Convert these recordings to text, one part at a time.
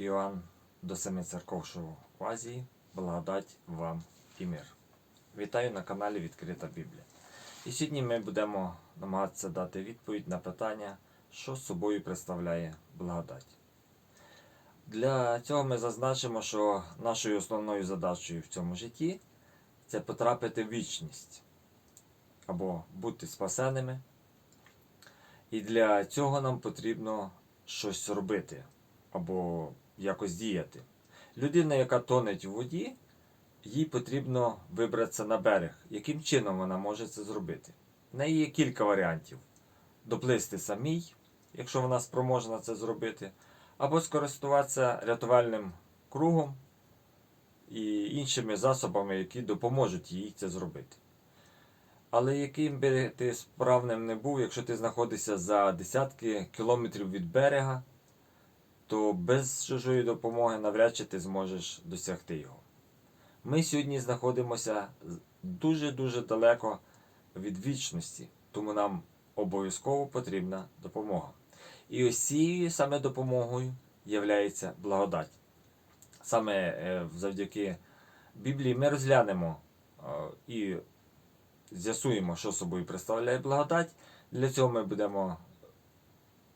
Іоанн до семи церков, що в Азії, благодать вам і мир. Вітаю на каналі Відкрита Біблія. І сьогодні ми будемо намагатися дати відповідь на питання, що собою представляє благодать. Для цього ми зазначимо, що нашою основною задачею в цьому житті це потрапити в вічність або бути спасеними. І для цього нам потрібно щось робити або якось діяти. Людина, яка тонеть у воді, їй потрібно вибратися на берег. Яким чином вона може це зробити? В неї є кілька варіантів: доплисти самій, якщо вона спроможна це зробити, або скористуватися рятувальним кругом і іншими засобами, які допоможуть їй це зробити. Але яким би ти справним не був, якщо ти знаходишся за десятки кілометрів від берега, то без чужої допомоги навряд чи ти зможеш досягти його. Ми сьогодні знаходимося дуже-дуже далеко від вічності, тому нам обов'язково потрібна допомога. І ось цією саме допомогою є благодать. Саме е, завдяки Біблії ми розглянемо е, і з'ясуємо, що собою представляє благодать. Для цього ми будемо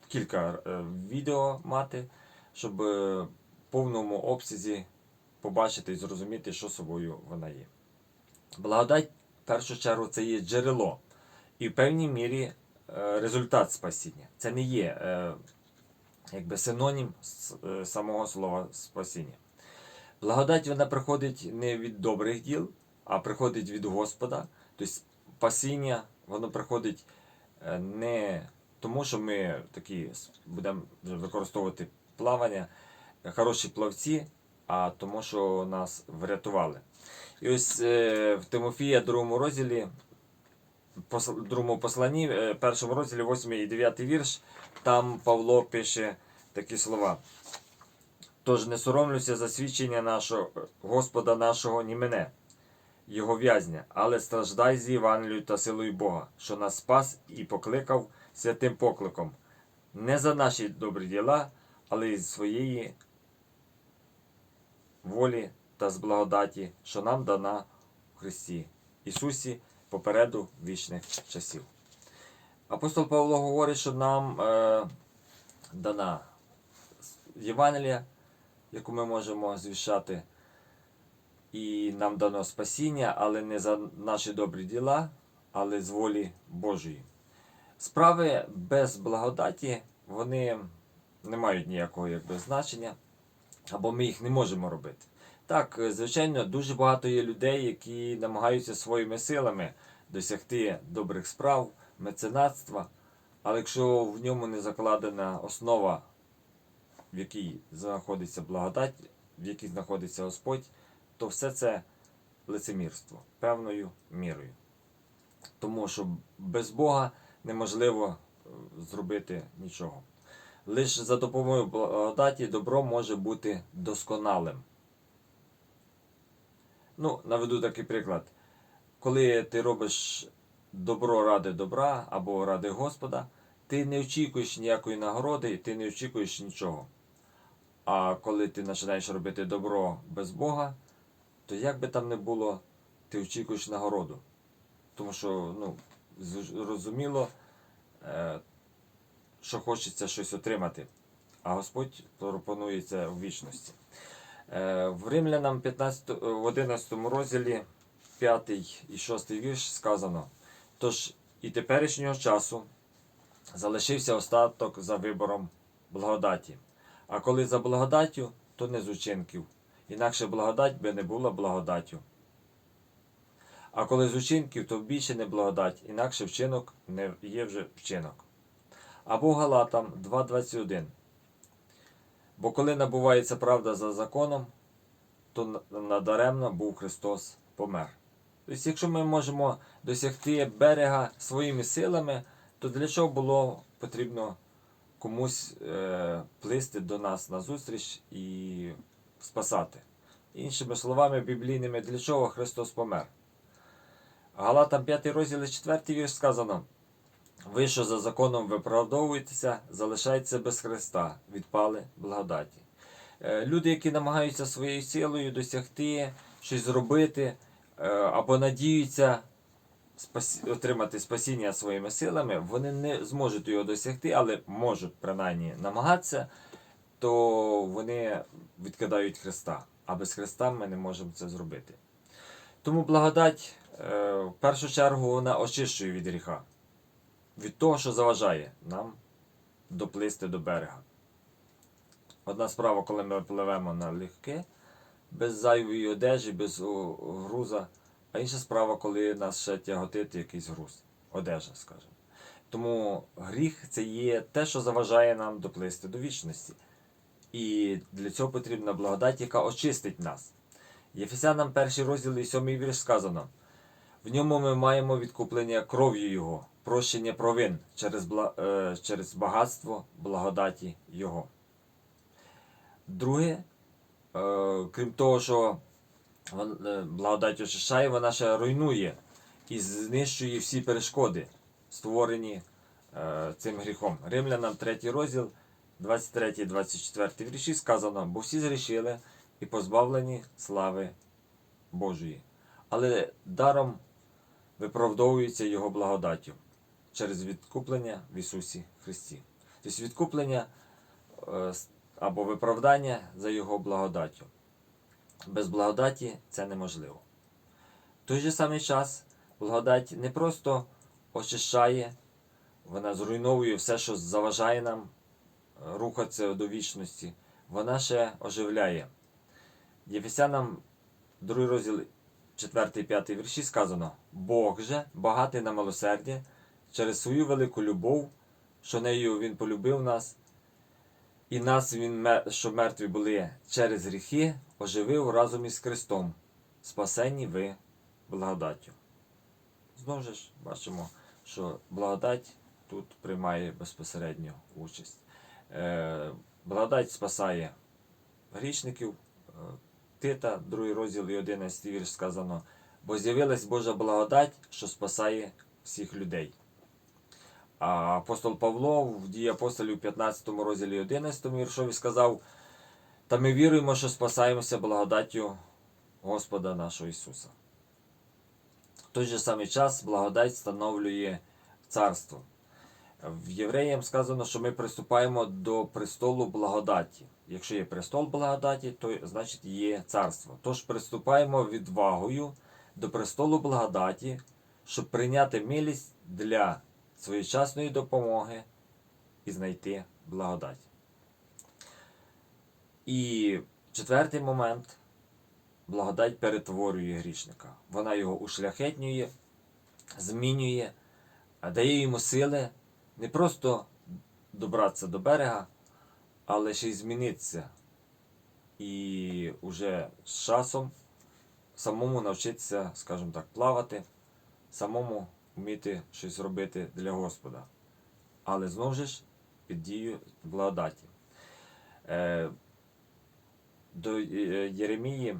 кілька е, відео мати, щоб е, в повному обсязі побачити і зрозуміти, що собою вона є. Благодать, в першу чергу, це є джерело і в певній мірі е, результат спасіння. Це не є е, якби синонім самого слова спасіння. Благодать вона приходить не від добрих діл, а приходить від Господа. Тобто спасіння воно приходить не тому, що ми такі будемо використовувати плавання, хороші плавці, а тому, що нас врятували. І ось е, в Тимофія, другому розділі, другому посланні, е, першому розділі, 8 і 9 вірш, там Павло пише такі слова. Тож не соромлюся засвідчення нашого Господа нашого, ні мене, його в'язня, але страждай з Євангелією та силою Бога, що нас спас і покликав святим покликом, не за наші добрі діла, але із своєї волі та з благодаті, що нам дана в Христі Ісусі попереду вічних часів. Апостол Павло говорить, що нам е, дана Євангелія, яку ми можемо звіщати, і нам дано спасіння, але не за наші добрі діла, але з волі Божої. Справи без благодаті вони не мають ніякого якби, значення, або ми їх не можемо робити. Так, е, звичайно, дуже багато є людей, які намагаються своїми силами досягти добрих справ, меценатства, але якщо в ньому не закладена основа, в якій знаходиться благодать, в якій знаходиться Господь, то все це лицемірство певною мірою. Тому що без Бога неможливо е, зробити нічого. Лише за допомогою благодаті добро може бути досконалим. Ну, наведу такий приклад. Коли ти робиш добро ради добра або ради Господа, ти не очікуєш ніякої нагороди і ти не очікуєш нічого. А коли ти починаєш робити добро без Бога, то як би там не було, ти очікуєш нагороду. Тому що, ну, зрозуміло, е, що хочеться щось отримати. А Господь пропонує це в вічності. Е, В Римлянам 15, в 11 розділі 5 і 6 вірш сказано: Тож і теперішнього часу залишився остаток за вибором благодаті. А коли за благодаттю, то не з учинків. Інакше благодать би не була благодаттю. А коли з учинків, то більше не благодать, інакше вчинок не є вже вчинок. Або Галатам 2.21. Бо коли набувається правда за законом, то надаремно був Христос помер. Тобто, якщо ми можемо досягти берега своїми силами, то для чого було потрібно комусь е, плисти до нас на зустріч і спасати? Іншими словами, біблійними, для чого Христос помер? Галатам 5 розділ 4 вірш сказано. Ви, що за законом виправдовуєтеся, залишайтеся без Христа, відпали благодаті. Е, Люди, які намагаються своєю силою досягти, щось зробити, е, або надіються отримати спасіння своїми силами, вони не зможуть його досягти, але можуть принаймні намагатися, то вони відкидають Христа. А без Христа ми не можемо це зробити. Тому благодать е, в першу чергу вона очищує від гріха, від того, що заважає нам доплисти до берега. Одна справа, коли ми пливемо на легке, без зайвої одежі, без груза, а інша справа, коли нас ще тяготить якийсь груз, одежа, скажімо. Тому гріх це є те, що заважає нам доплисти до вічності. І для цього потрібна благодать, яка очистить нас. Єфесянам перший розділ і сьомий вірш сказано: в ньому ми маємо відкуплення кров'ю Його, прощення провин через, е, через багатство благодаті Його. Друге, е, крім того, що е, благодать очищає, вона ще руйнує і знищує всі перешкоди, створені цим гріхом. Римлянам 3 розділ, 23-24 вірші сказано, бо всі згрішили і позбавлені слави Божої. Але даром виправдовується Його благодаттю через відкуплення в Ісусі Христі. Тобто відкуплення е, або виправдання за Його благодаттю. Без благодаті це неможливо. В той же самий час благодать не просто очищає, вона зруйновує все, що заважає нам е, рухатися до вічності, вона ще оживляє. Єфесянам 2 розділ 4-5 вірші сказано: Бог же багатий на милосердя через свою велику любов, що нею Він полюбив нас, і нас Він, що мертві були через гріхи, оживив разом із Христом, спасенні ви благодаттю. Знову ж бачимо, що благодать тут приймає безпосередню участь. Е, благодать спасає грішників. Е, Тита, 2 розділ і 11 вірш сказано, бо з'явилась Божа благодать, що спасає всіх людей. Апостол Павло в дії апостолів 15 розділі 11 віршові сказав, та ми віруємо, що спасаємося благодаттю Господа нашого Ісуса. В той же самий час благодать встановлює царство. В Євреям сказано, що ми приступаємо до престолу благодаті. Якщо є престол благодаті, то значить є царство. Тож приступаємо відвагою до престолу благодаті, щоб прийняти милість для своєчасної допомоги і знайти благодать. І четвертий момент благодать перетворює грішника. Вона його ушляхетнює, змінює, дає йому сили не просто добратися до берега, але ще й змінитися. І уже з часом самому навчитися, скажімо так, плавати, самому вміти щось робити для Господа. Але знову ж під дією благодаті. Е, до е, Єремії,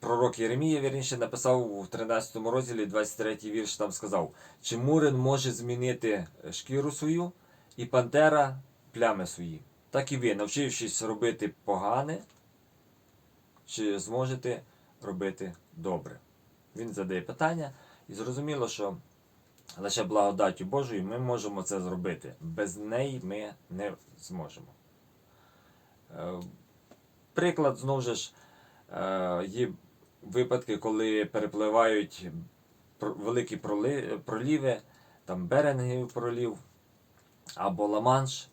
пророк Єремія, вірніше, написав у 13 розділі 23 вірш, там сказав, чи Мурин може змінити шкіру свою і пантера плями свої. Так і ви, навчившись робити погане, чи зможете робити добре. Він задає питання, і зрозуміло, що лише благодаттю Божою ми можемо це зробити. Без неї ми не зможемо. Е, Приклад, знову ж, е, є випадки, коли перепливають великі проліви, там Берингів пролів або Ла-Манш.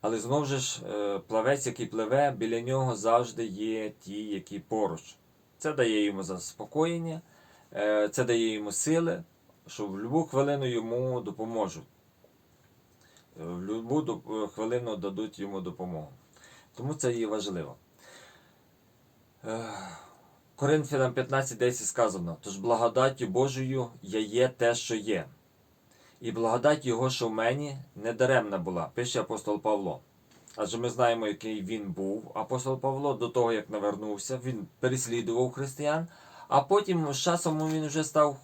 Але знову ж е, плавець, який пливе, біля нього завжди є ті, які поруч. Це дає йому заспокоєння, це дає йому сили, що в будь-яку хвилину йому допоможуть. Е, В будь-яку хвилину дадуть йому допомогу. Тому це є важливо. Е, Коринфянам 15.10 сказано: Тож благодаттю Божою я є те, що є. І благодать Його, що в мені, не даремна була, пише апостол Павло. Адже ми знаємо, який він був, апостол Павло, до того, як навернувся, він переслідував християн, а потім з часом він вже став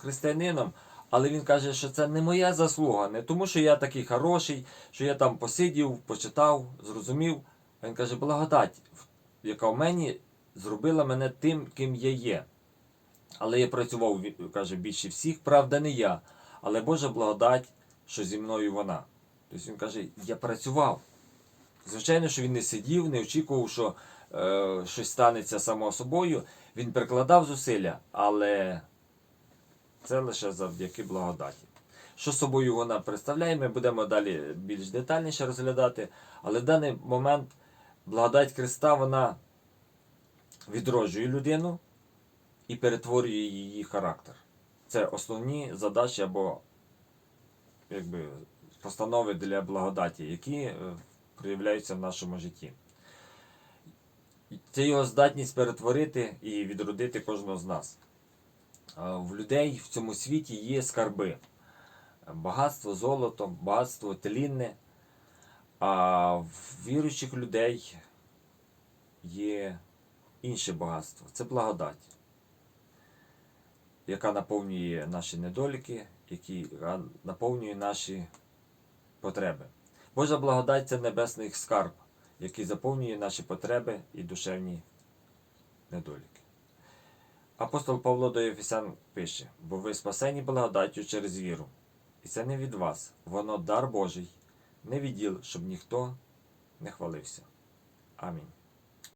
християнином. Але він каже, що це не моя заслуга, не тому, що я такий хороший, що я там посидів, почитав, зрозумів, Він каже, благодать, яка в мені зробила мене тим, ким я є. Але я працював, каже, більше всіх, правда, не я, але Божа благодать, що зі мною вона. Тобто він каже, я працював. Звичайно, що він не сидів, не очікував, що е, щось станеться само собою. Він прикладав зусилля, але це лише завдяки благодаті. Що собою вона представляє, ми будемо далі більш детальніше розглядати. Але в даний момент благодать Христа вона відроджує людину і перетворює її характер. Це основні задачі або якби, постанови для благодаті, які е, проявляються в нашому житті. Це його здатність перетворити і відродити кожного з нас. Е, В людей в цьому світі є скарби. Багатство, золото, багатство тлінне. А в віруючих людей є інше багатство. Це благодать, яка наповнює наші недоліки, які наповнює наші потреби. Божа благодать це небесний скарб, який заповнює наші потреби і душевні недоліки. Апостол Павло до Єфесян пише: бо ви спасені благодаттю через віру. І це не від вас, воно дар Божий, не від діл, щоб ніхто не хвалився. Амінь.